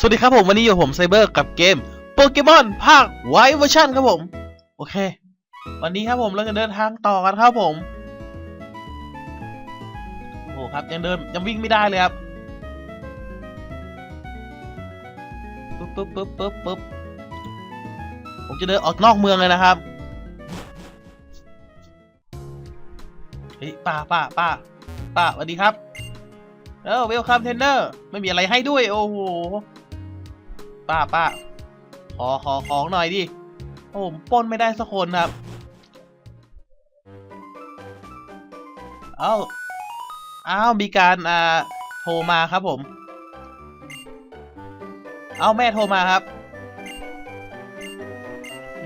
สวัสดีครับผมวันนี้อยู่ผมไซเบอร์กับเกมโปเกมอนภาคไวเวอร์ชันครับผม โอเค วันนี้ครับผมเราจะเดินทางต่อกันครับผมโอ้โหครับยังเดินยังวิ่งไม่ได้เลยครับปึ๊บปึ๊บปึ๊บปึ๊บปึ๊บผมจะเดินออกนอกเมืองเลยนะครับเฮ้ยป้าป้าป้าป้าสวัสดีครับเออเวลคัมเทนเนอร์ไม่มีอะไรให้ด้วย โอ้โห ป้าป้าขอขอของหน่อยดิโอ้ผมป้นไม่ได้สักคนครับ เอ้าอ้าวมีการอ่าโทรมาครับผม เอ้าแม่โทรมาครับ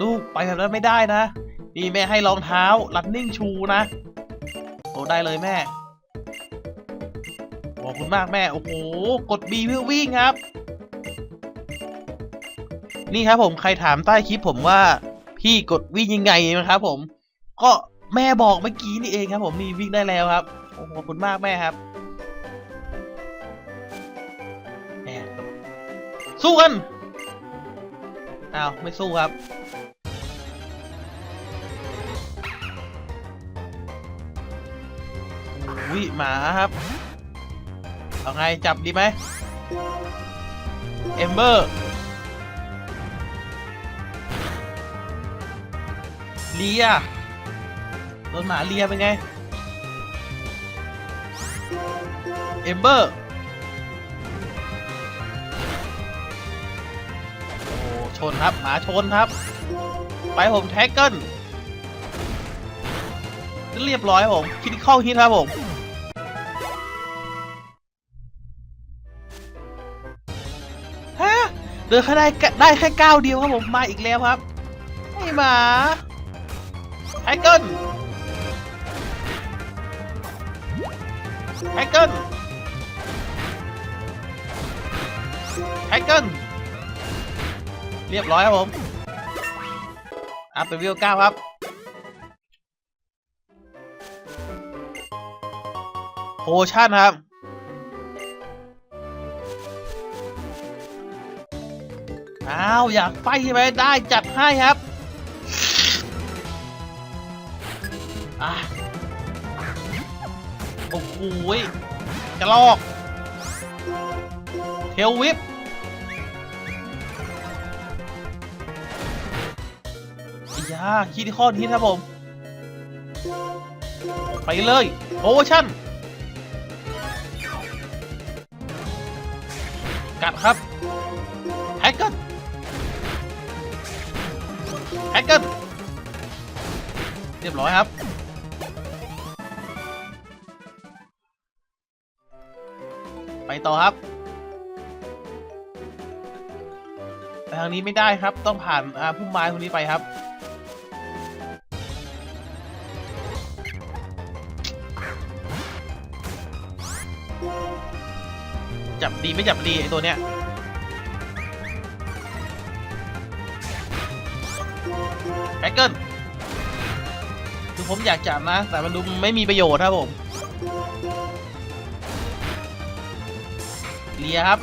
ลูกไปแบบนั้นไม่ได้นะนี่แม่ให้รองเท้า running shoe นะ โอ้ได้เลยแม่ขอบคุณมากแม่ โอ้โห กด B เพื่อวิ่งครับ นี่ครับผมใครถามใต้คลิปผมว่าพี่กดวิ่งยังไงนะครับผม ก็แม่บอกเมื่อกี้นี่เองครับผมนี่วิ่งได้แล้วครับโอ้ขอบคุณมากแม่ครับสู้กันอ้าวไม่สู้ครับอุ้ยหมาครับ เอาไงจับดีไหมเอมเบอร์ เลียโดนหมาเลียเป็นไง เอมเบอร์ โอ้ชนครับ หมาชนครับ ไปผมแท็กเกิลเรียบร้อยผม คิดเข้อฮิตครับผมฮะเดินแค่ได้แค่ได้แค่ก้าวเดียวครับผม มาอีกแล้วครับ ไอ้หมา ฮเกิลไฮเกิลไฮเกิลเรียบร้อยครับผมอัพเป็นวิวเก้าครับโพชั่นครับอ้าว อยากไปใช่ไหมได้จัดให้ครับ อะโอ้โหกระลอกเทลวิปอียาคีที่ข้อนี้ครับผม ไปเลยโอชั่น กัดครับแฮกเกิลแฮกเกิลเรียบร้อยครับ ไปต่อครับไปทางนี้ไม่ได้ครับ ต้องผ่านอ่าพุ่มไม้ตรงนี้ไปครับ จับดีไม่จับดีไอตัวเนี้ยแฮกเกิลคือผมอยากจับนะ แต่มันดูไม่มีประโยชน์ครับผม เลียครับ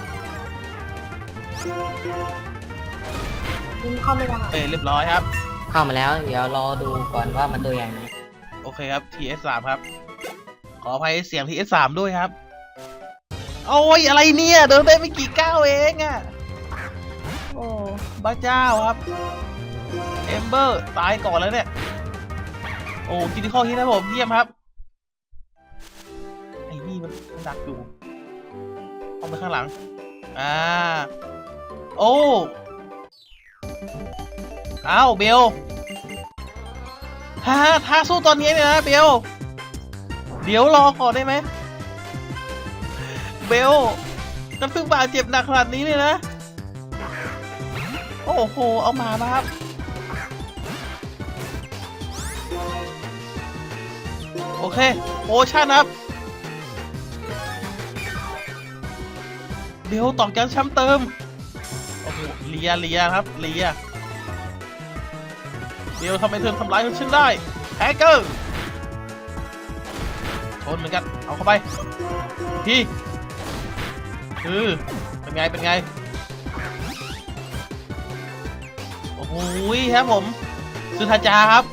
ยิงเข้าไม่ได้เอ้ยเรียบร้อยครับ เข้ามาแล้ว เดี๋ยวรอดูก่อนว่ามันตัวอย่างไรโอเคครับ TS3 ครับ ขออภัยเสียง TS3 ด้วยครับ โอ้ย อะไรเนี่ย เดินได้ไม่กี่ก้าวเองอะโอ้บ้าเจ้าครับ เอมเบอร์ตายก่อนแล้วเนี่ย โอ้คิดที่ข้อคิดนะผมเยี่ยมครับ ไอ้นี่มันมันดักอยู่เอา ไปข้างหลัง อ่า โอ้อ้าวเบลฮ่าถ้าสู้ตอนนี้เนี่ยนะเบล เดี๋ยวรอก่อนได้ไหม เบลกันเพิ่งบาดเจ็บหนักขนาดนี้เลยนะ โอ้โห เอาหมามาครับโอเค โอชั่นครับ เร็วต่อแก๊สแชมป์เติมโอ้โหเลียเลียครับเลียเร็วทำไมเธอทำร้ายฉันได้แฮกเกอร์ชนเหมือนกัน เอาเข้าไปพี่คือเป็นไง เป็นไง โอ้โหครับผมสุธาจาครับ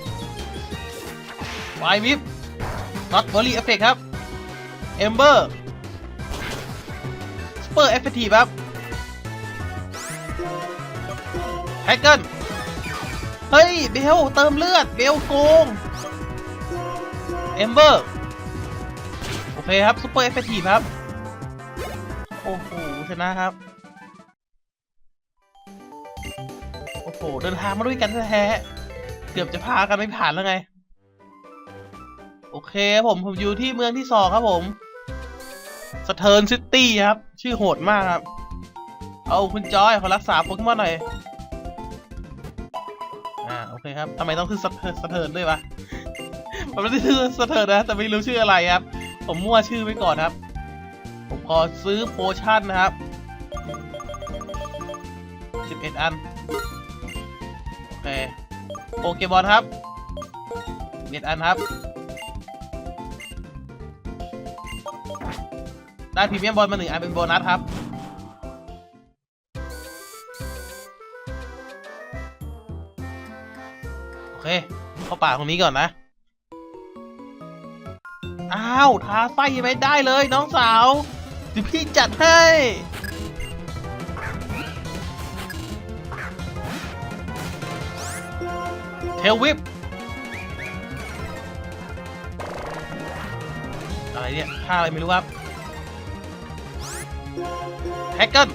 ไววิฟน็อตเบอร์รี่เอฟเฟกครับ เอมเบอร์ เปอร์เอฟเฟกทีฟครับแฮกเกิลเฮ้ย เบล เติมเลือด เบลโกง เอมเบอร์ โอเคครับซูเปอร์เอฟเฟกทีฟครับ โอ้โห ชนะครับ โอ้โห เดินทางมาด้วยกันแท้เกือบจะพากันไม่ผ่านแล้วไง โอเคครับผมผมอยู่ที่เมืองที่สองครับผม สเทิร์นซิตี้ครับ ชื่อโหดมากครับ เอาคุณจอยขอรักษาโปเกมอนหน่อย อ่าโอเคครับทำไมต้องชื่อสเทิร์นสเทิร์นด้วยวะผมไม่ได้ชื่อสเทิร์นนะ แต่ไม่รู้ชื่ออะไรครับ ผมมั่วชื่อไว้ก่อนครับ ผมขอซื้อโพชั่นนะครับ11 อัน โอเค โปเกมอนครับ11อันครับ ได้พรีเมียมบอลมาหนึ่งอันเป็นโบนัสครับ โอเค เข้าป่าตรงนี้ก่อนนะ อ้าวทาไฟยังไม่ได้เลยน้องสาวเดี๋ยวพี่จัดให้เทลวิปอะไรเนี่ยท่าอะไรไม่รู้ครับ แฮกเกิล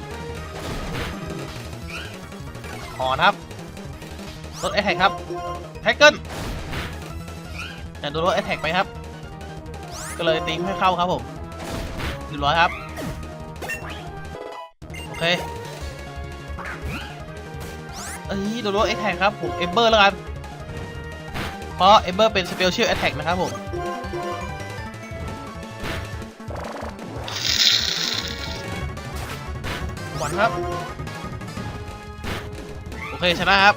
หอนครับรถแอทแทกครับแฮกเกิลแต่โดนรถแอทแทกไปครับ ก็เลยตีไม่เข้าครับผมเรียบร้อยครับ โอเคเอ้ยโดนรถแอทแทกครับผมเอมเบอร์แล้วกันเพราะเอมเบอร์เป็นสเปเชียลแอทแทกนะครับผม ครับ โอเค ชนะครับ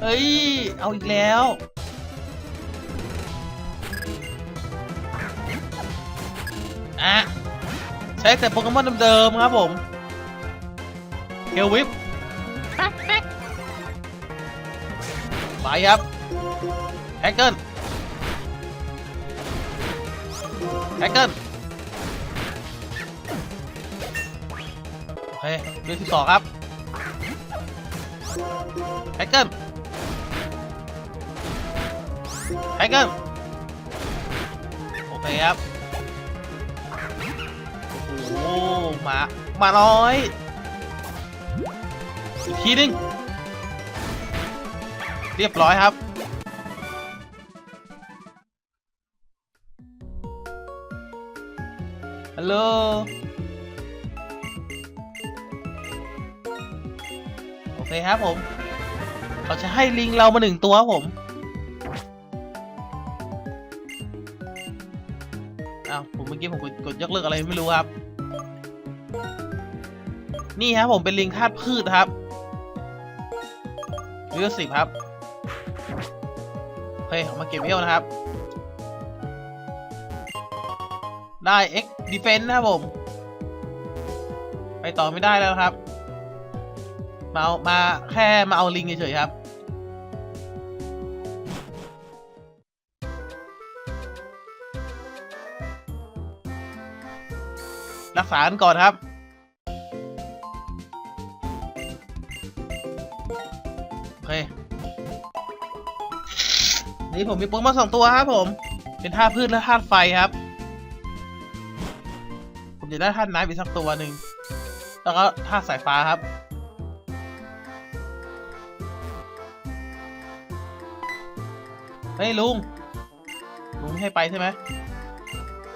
เฮ้ย เอาอีกแล้วอะใช้แต่โปเกมอนเดิมๆครับผมเฮลวิปไปครับแฮกเกิล แฮกเกิลโอเคเรื่องที่สองครับแฮกเกิลแฮกเกิลโอเคครับโอ้หมามาน้อยอีกทีหนึงเรียบร้อยครับ โลโอเคครับผมเขาจะให้ลิงเรามาหนึ่งตัวครับผมอ้าวผมเมื่อกี้ผมกดยกเลิกอะไรไม่รู้ครับ นี่ครับผมเป็นลิงธาตุพืชครับเลือสิบครับโอเคเอามาเก็บเวลนะครับ ได้ X Defense นะครับผม ไปต่อไม่ได้แล้วครับ มาเอามาแค่มาเอาลิงเฉยๆครับรักษากันก่อนครับ โอเค นี่ผมมีโปเกมอนสองตัวครับผม เป็นธาตุพืชและธาตุไฟครับ จะได้ธาตุน้ำอีกสักตัวหนึ่ง แล้วก็ธาตุสายฟ้าครับ เฮ้ยลุง ลุงไม่ให้ไปใช่ไหม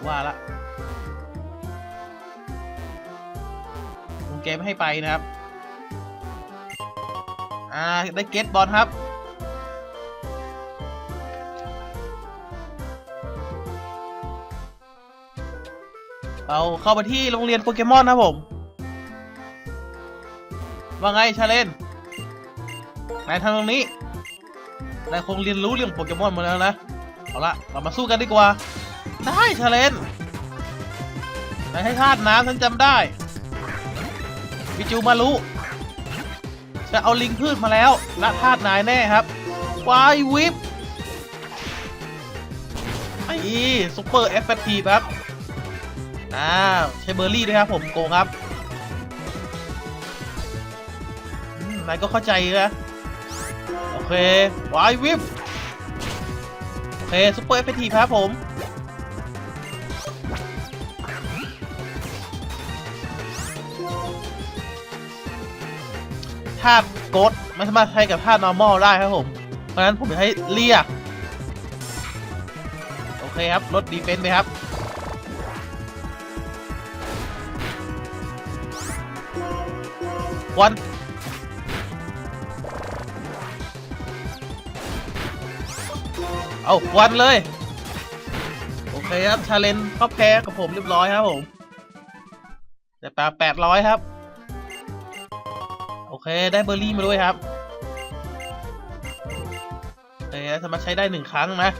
ว่าละ ลุงเกมไม่ให้ไปนะครับ อ่า ได้เกตบอลครับ เราเข้ามาที่โรงเรียนโปเกมอนนะผม ว่าไงชาเลนนายทางตรงนี้ นายคงเรียนรู้เรื่องโปเกมอนมาแล้วนะ เอาละเรามาสู้กันดีกว่า ได้ชาเลนนายให้ธาตุน้ำฉันจำได้วิจูมารุจะเอาลิงพืชมาแล้วละธาตุนายแน่ครับวายวิปไอ้ซุปเปอร์เอฟเฟกตีครับ อ้าใช้เบอร์รี่ด้วยครับผมโกงครับนายก็เข้าใจนะโอเควายวิปโอเคซุปเปอร์เอฟเฟกตีครับผมธาตุโกดไม่สามารถใช้กับธาตุ normal ได้ครับผม เพราะฉะนั้นผมจะให้เลียก โอเคครับ ลดดีเฟนต์ไปครับ วันเอาวันเลย โอเคครับชาเลนก็แพ้กับผมเรียบร้อยครับผมแต่แปดแปดร้อยครับ โอเคได้เบอร์รี่มาด้วยครับโอเคสามารถใช้ได้หนึ่งครั้งนะ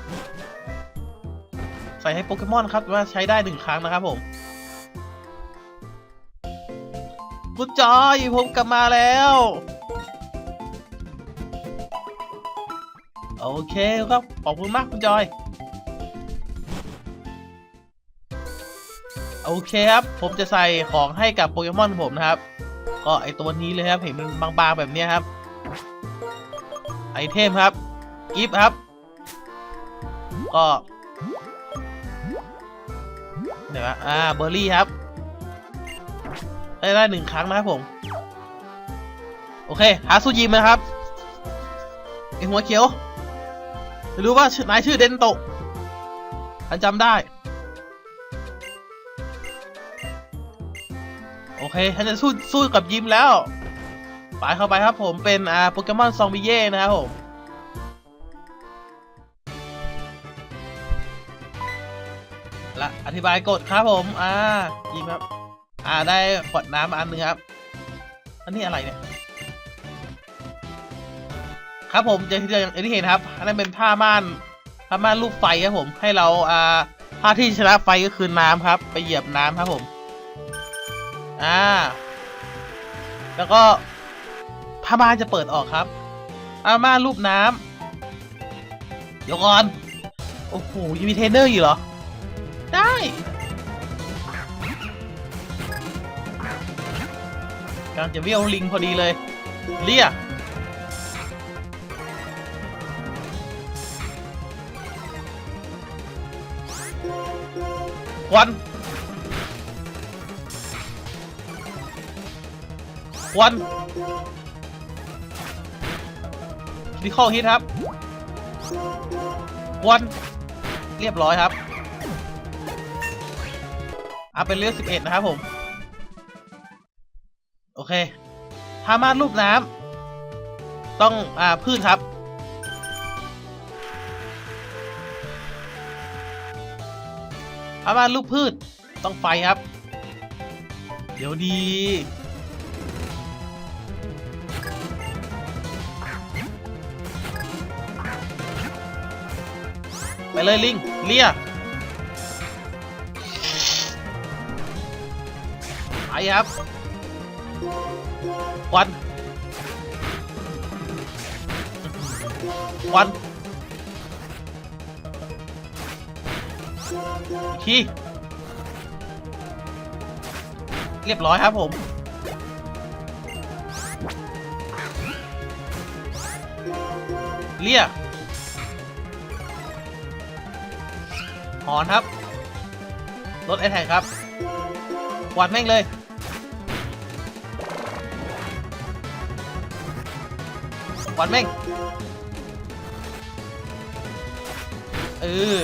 ใส่ให้โปเกมอนครับว่าใช้ได้หนึ่งครั้งนะครับผม คุณจอยผมกลับมาแล้ว โอเคครับ ขอบคุณมากคุณจอย โอเคครับ ผมจะใส่ของให้กับโปเกมอนผมนะครับ ก็ไอตัวนี้เลยครับ เห็นมันบางๆแบบนี้ครับ ไอเทมครับ กิฟครับ ก็เดี๋ยวนะอ่า เบอร์รี่ครับ ได้ได้หนึ่งครั้งนะครับผม โอเค หาซูยิมนะครับไอหัวเขียวรู้ว่าชื่อนายชื่อเดนโตะฉันจำได้ โอเคฉันจะสู้สู้กับยิมแล้วไปเข้าไปครับผมเป็นอ่าโปเกมอนซองบิเย่นะครับผมละอธิบายกฎครับผม อ่ายิมครับ อ่าได้ขวดน้ำอันนึงครับ อันนี้อะไรเนี่ย ครับผมจะที่อย่างที่เห็นครับ อันนั้นเป็นผ้าม่านผ้าม่านรูปไฟครับผมให้เราอ่าผ้าที่ชนะไฟก็คือน้ำครับ ไปเหยียบน้ำครับผม อ่า แล้วก็ผ้าม่านจะเปิดออกครับผ้าม่านรูปน้ำเดี๋ยวก่อน โอ้โหยังมีเทรนเนอร์อยู่เหรอ ได้ กำลังจะเวียวลิงพอดีเลย เรียกควันควันคิข้อฮิตครับควันเรียบร้อยครับอะเป็นเลือดสิบเอ็ดนะครับผม เคพามารูปน้ำต้องอ่าพืชครับพามารูปพืชต้องไฟครับ เดี๋ยวดีไปเลยลิง เลียไปครับ ควันควันอีกทีเรียบร้อยครับผม เรียกหอนครับ รถไอแท็กครับกวาดแม่งเลย วาดแม่ง เออ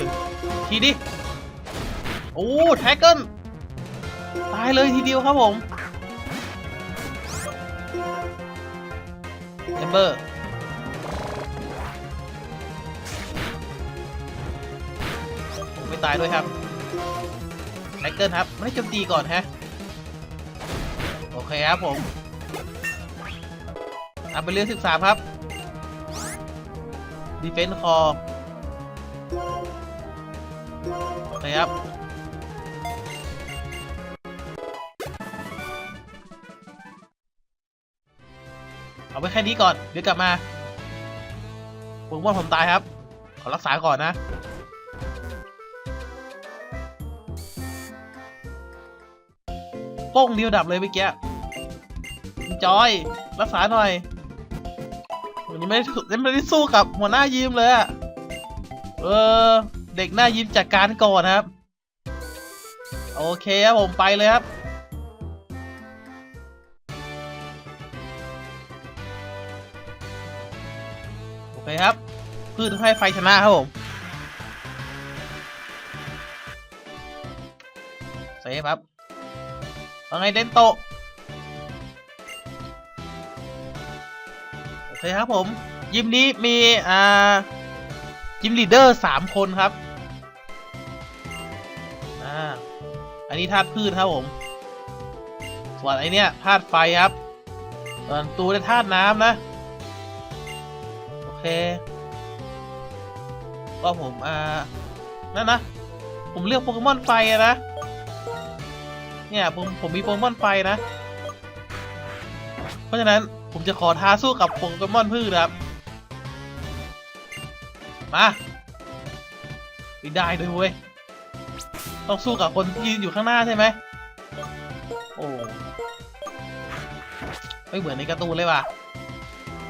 ทีดิ โอ้แท็กเกิลตายเลยทีเดียวครับผมเอมเบอร์ผมไม่ตายด้วยครับแท็กเกิลครับ ไม่ได้โจมตีก่อนฮะ โอเคครับผมอะเป็นเรื่องสิบสามครับ ดีเฟนต์คอนะครับเอาไว้แค่นี้ก่อน เดี๋ยวกลับมาผมว่าผมตายครับ ขอรักษาก่อนนะโป้งเดียวดับเลยเมื่อกี้จอย รักษาหน่อย วันไม่ได้ยังไม่ได้สู้กับหัวหน้ายิมเลยอะเออ เด็กหน้ายิมจัดการก่อนครับ โอเคครับผมไปเลยครับโอเคครับพืชให้ไฟชนะครับผมเซฟครับว่าไงเดนโต เคครับผม ยิมนี้มีอ่ายิมลีดเดอร์สามคนครับอ่าอันนี้ธาตุพืชครับผม ส่วนไอเนี้ยธาตุไฟครับส่วนตูได้ธาตุน้ำนะ โอเค ก็ผมอ่านั่นนะ ผมเลือกโปเกมอนไฟนะ เนี่ยผมผมมีโปเกมอนไฟนะ เพราะฉะนั้น ผมจะขอท้าสู้กับโปเกมอนพืชนะครับ มาไม่ได้ด้วยเว้ย ต้องสู้กับคนที่ยืนอยู่ข้างหน้าใช่ไหม โอ้ไม่เหมือนในการ์ตูนเลยว่ะ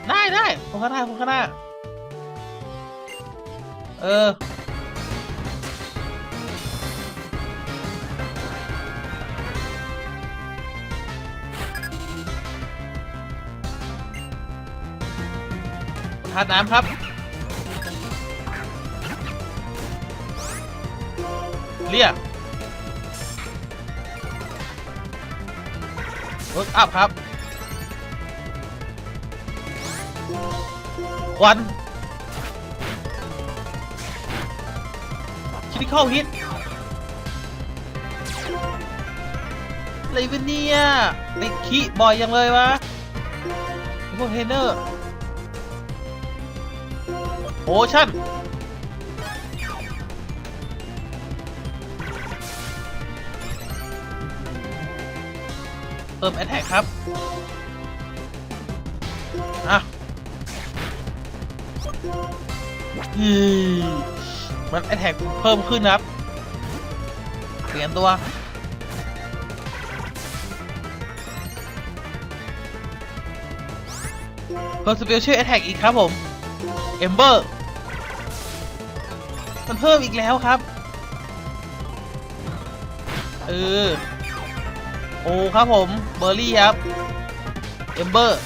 ได้ได้ผมข้างหน้าผมข้างหน้า เออาดน้ำครับ เรียกเวิร์กอัพครับ ควันคิดเข้าฮิตอะไรวะเนี่ยไอ้ขี้บ่อยยังเลยวะไอ้พวกเทรนเนอร์ โอชั่นเพิ่มแอ t แทกครับอะอืมมันแอ t แทกเพิ่มขึ้นครับ เปลี่ยนตัวเพิ่มสเปเชียลแอ t แทกอีกครับผม เอมเบอร์ มันเพิ่มอีกแล้วครับ เออ โอ้ครับผม เบอร์รี่ครับ เอมเบอร์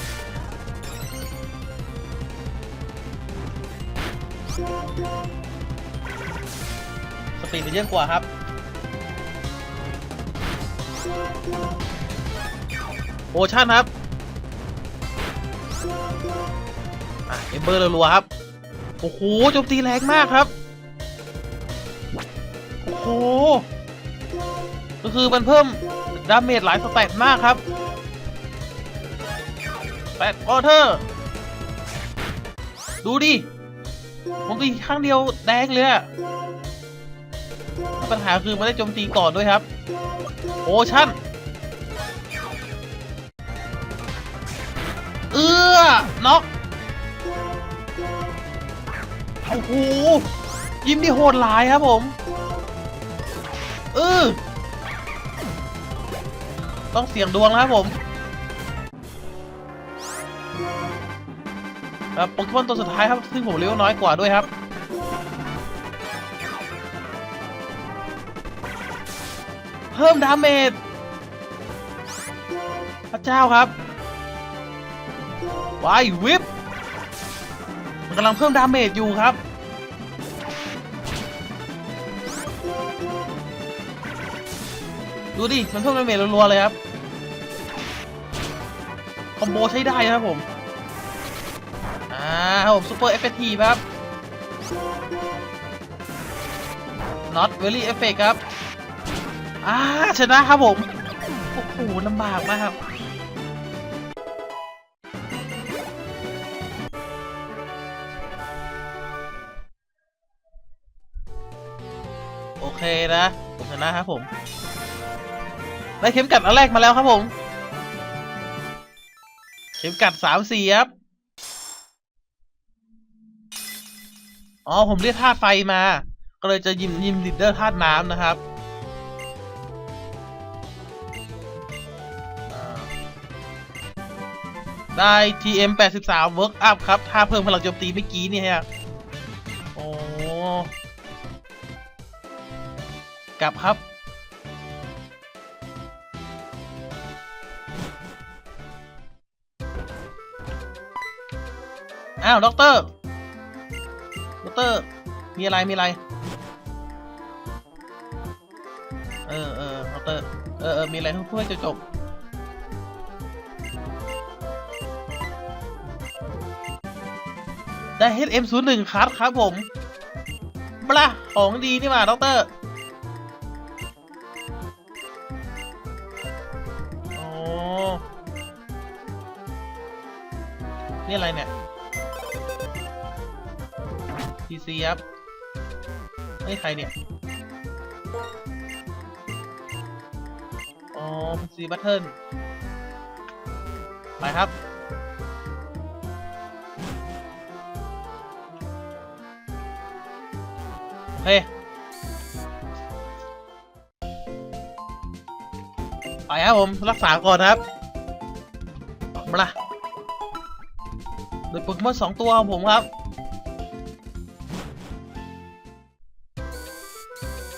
สปีดมันเยอะกว่าครับ โอชั่นครับอะเอมเบอร์รัวๆครับ โอ้โหโจมตีแรงมากครับ คือมันเพิ่มดาเมจหลายสเตตมากครับแปดออเทอร์ ดูดิผมตีครั้งเดียวแดงเลยอะปัญหาคือมันได้โจมตีก่อนด้วยครับ โอชั่น เอื้อน็อกโอ้โห ยิ้มที่โหดหลายครับผม เออ ต้องเสี่ยงดวงนะครับผมครับโปเกมอนตัวสุดท้ายครับ ซึ่งผมเลี้ยวน้อยกว่าด้วยครับ เพิ่มดาเมจพระเจ้าครับวายวิปมันกำลังเพิ่มดาเมจอยู่ครับ ดูดิ มันเพิ่มดาเมจรัวๆเลยครับ คอมโบใช้ได้ครับผม อ่าครับผมซูเปอร์เอฟเฟกีครับ not very effect ครับ อ่า ชนะครับผม โอ้โหลำบากมากครับโอเคนะ ผมชนะครับผม ได้เข็มกัดอันแรกมาแล้วครับผม เข็มกัดสามสี่ครับ อ๋อ ผมเรียกธาตุไฟมา ก็เลยจะยิมยิมดิดเดอร์ธาตุน้ำนะครับได้ TM 83 Work Up ครับ ถ้าเพิ่มพลังโจมตีเมื่อกี้นี่ฮะ โอ้ กลับครับ อ้าวด็อกเตอร์ด็อกเตอร์มีอะไรมีอะไร เออเออด็อกเตอร์เออเออมีอะไรพูดให้จบจบได้ HM01 คัสครับผมปล่ะของดีนี่มาด็อกเตอร์โอ้นี่อะไรเนี่ย PC ครับเฮ้ยใครเนี่ย อ๋อ PC Button ไปครับ เฮ้ยไปครับผม รักษาก่อนครับ มาละโดยโปเกมอนสองตัวของผมครับ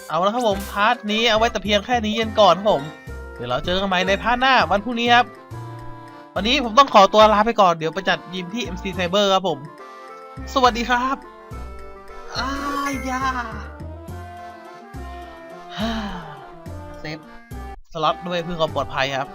เอาละครับผมพาร์ทนี้เอาไว้แต่เพียงแค่นี้กันก่อนครับผม เดี๋ยวเราเจอกันใหม่ในพาร์ทหน้าวันพรุ่งนี้ครับ วันนี้ผมต้องขอตัวลาไปก่อนเดี๋ยวไปจัดยิมที่ MC Cyber ครับผม สวัสดีครับอ้ายาฮ่าเซฟสล็อตด้วยเพื่อความปลอดภัยครับ